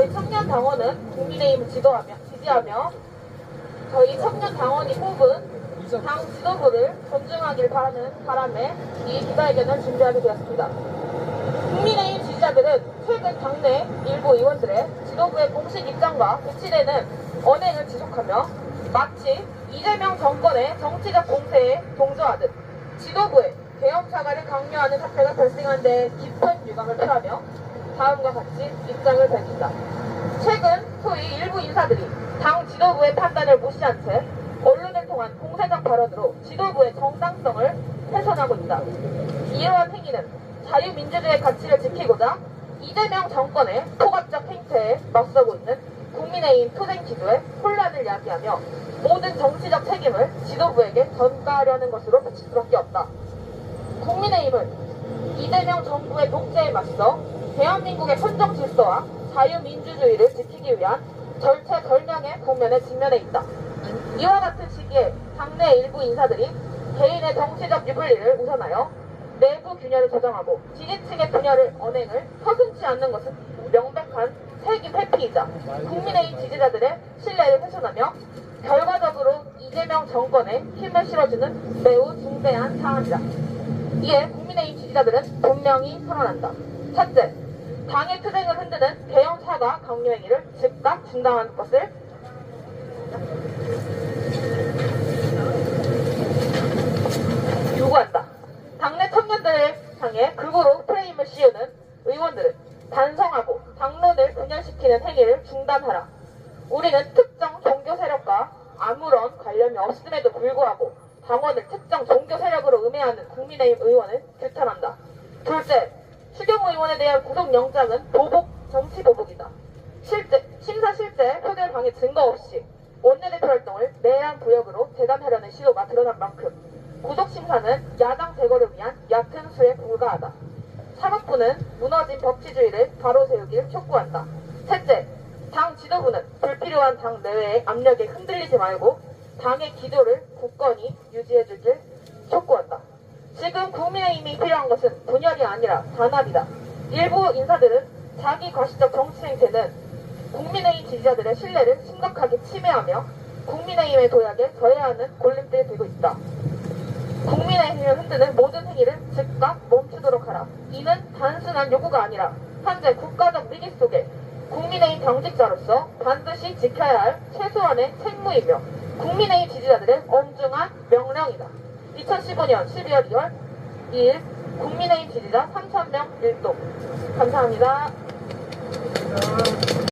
저희 청년 당원은 국민의힘을 지도하며 지지하며 저희 청년 당원이 뽑은 당 지도부를 존중하길 바라는 바람에 이 기자회견을 준비하게 되었습니다. 국민의힘 지지자들은 최근 당내 일부 의원들의 지도부의 공식 입장과 배치되는 언행을 지속하며 마치 이재명 정권의 정치적 공세에 동조하듯 지도부의 개혁 사과를 강요하는 사태가 발생한 데 깊은 유감을 표하며 다음과 같이 입장을 밝힌다. 최근 소위 일부 인사들이 당 지도부의 판단을 무시한 채 언론을 통한 공세적 발언으로 지도부의 정당성을 훼손하고 있다. 이러한 행위는 자유민주주의 가치를 지키고자 이재명 정권의 포괄적 행태에 맞서고 있는 국민의힘 투쟁 기조에 혼란을 야기하며 모든 정치적 책임을 지도부에게 전가하려는 것으로 비칠 수밖에 없다. 국민의힘은 이재명 정부의 독재에 맞서 대한민국의 헌정 질서와 자유민주주의를 지키기 위한 절체절명의 국면에 직면해 있다. 이와 같은 시기에 당내 일부 인사들이 개인의 정치적 유불리를 우선하여 내부 균열을 조정하고 지지층의 분열을 언행을 서슴지 않는 것은 명백한 책임 회피이자 국민의힘 지지자들의 신뢰를 훼손하며 결과적으로 이재명 정권에 힘을 실어주는 매우 중대한 사안이다. 이에 국민의힘 지지자들은 분명히 선언한다. 첫째, 당의 투쟁을 흔드는 개헌 사과 강요 행위를 즉각 중단하는 것을 요구한다. 당내 청년들을 향해 극으로 프레임을 씌우는 의원들은 반성하고 당론을 분열시키는 행위를 중단하라. 우리는 특정 종교 세력과 아무런 관련이 없음에도 불구하고 당원을 특정 종교 세력으로 음해하는 국민의힘 의원을 규탄한다. 둘째, 추경호 의원에 대한 구속영장은 보복, 정치 보복이다. 실제, 심사 실제 표결 방해 증거 없이 원내대표 활동을 내란 부역으로 재단하려는 시도가 드러난 만큼 구속심사는 야당 제거를 위한 얕은 수에 불과하다. 사법부는 무너진 법치주의를 바로 세우길 촉구한다. 셋째, 당 지도부는 불필요한 당 내외의 압력에 흔들리지 말고 당의 기조를 굳건히 유지해주길 촉구한다. 지금 국민의힘이 필요한 것은 분열이 아니라 단합이다. 일부 인사들은 자기 과시적 정치 행태는 국민의힘 지지자들의 신뢰를 심각하게 침해하며 국민의힘의 도약에 저해하는 골림대에 들고 있다. 국민의힘을 흔드는 모든 행위를 즉각 멈추도록 하라. 이는 단순한 요구가 아니라 현재 국가적 위기 속에 국민의힘 당직자로서 반드시 지켜야 할 최소한의 책무이며 국민의힘 지지자들의 엄중한 명령이다. 2015년 12월 2월 2일 국민의힘 지지자 3,000명 일동. 감사합니다.